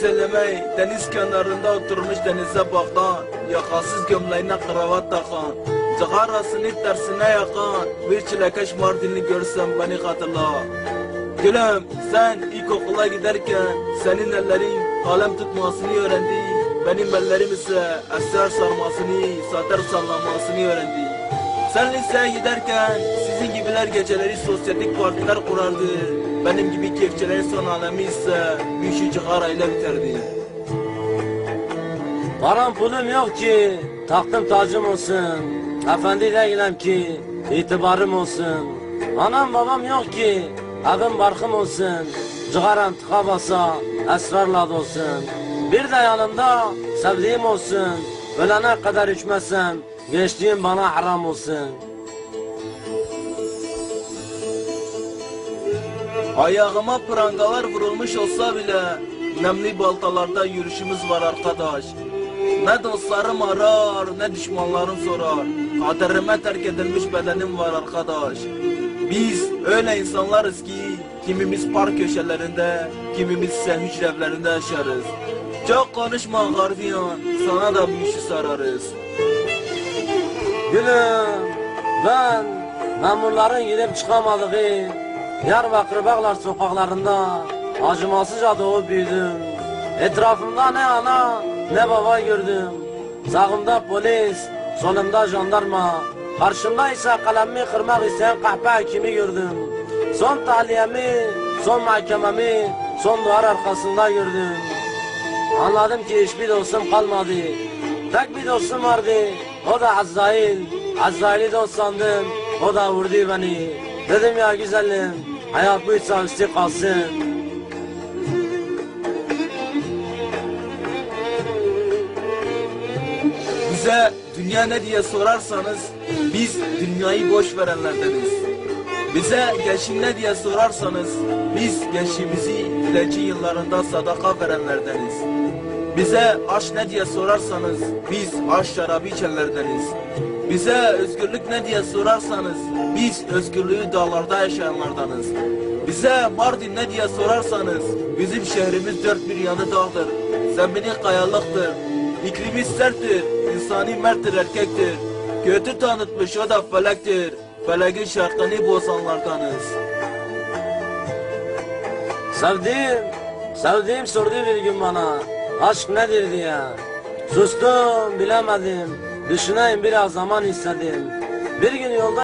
söylemeyi deniz kenarında oturmuş denize bakan Yakasız gömleğine kravat takan Cigarasını tersine yakan Bir çilekeş Mardinli görsem beni hatırla Gülüm sen ilkokula giderken Senin ellerin kalem tutmasını öğrendi Benim ellerim ise eser sarmasını Satır sallamasını öğrendi sen liseye giderken sizin gibiler geceleri sosyetik partiler kurardı. Benim gibi kefçelerin son alemi ise bir cigarayla biterdi. Param pulum yok ki taktım tacım olsun. Efendi değilim ki itibarım olsun. Anam babam yok ki evim barkım olsun. Cigaram tıka basa esrarla dolsun. Bir de yanımda sevdiğim olsun. Ölene kadar içmezsem geçtiğim bana haram olsun. Ayağıma prangalar vurulmuş olsa bile nemli baltalarda yürüyüşümüz var arkadaş. Ne dostlarım arar ne düşmanlarım sorar. Kaderime terk edilmiş bedenim var arkadaş. Biz öyle insanlarız ki kimimiz park köşelerinde, kimimiz ise hücrevlerinde yaşarız. Çok konuşma gardiyan, sana da bir işi sararız. Gülüm ben memurların gidip çıkamadığı Diyarbakır Bağlar sokaklarında acımasızca doğup büyüdüm. Etrafımda ne ana ne baba gördüm. Sağımda polis, solumda jandarma. Karşımda ise kalemimi kırmak isteyen kahpe hakimi gördüm. Son tahliyemi, son mahkememi, son duvar arkasında gördüm. Anladım ki hiçbir dostum kalmadı. Tek bir dostum vardı. O da Azrail. Azrail'i dost sandım. O da vurdu beni. Dedim ya güzelim. Hayat buysa üstü kalsın. Bize dünya ne diye sorarsanız biz dünyayı boş verenlerdeniz. Bize gençlik ne diye sorarsanız biz gençliğimizi ilacı yıllarında sadaka verenlerdeniz. Bize aşk ne diye sorarsanız biz aşk şarabı içenlerdeniz. Bize özgürlük ne diye sorarsanız biz özgürlüğü dağlarda yaşayanlardanız. Bize Mardin ne diye sorarsanız bizim şehrimiz dört bir yanı dağdır. Zemini kayalıktır. İklimi serttir, insani merttir erkektir. Kötü tanıtmış o da felektir. Feleğin şarkını bozanlardanız. Sevdiğim, sevdiğim sordu bir gün bana. Aşk nedir diye. Sustum bilemedim. Düşüneyim biraz zaman istedim. Bir gün yolda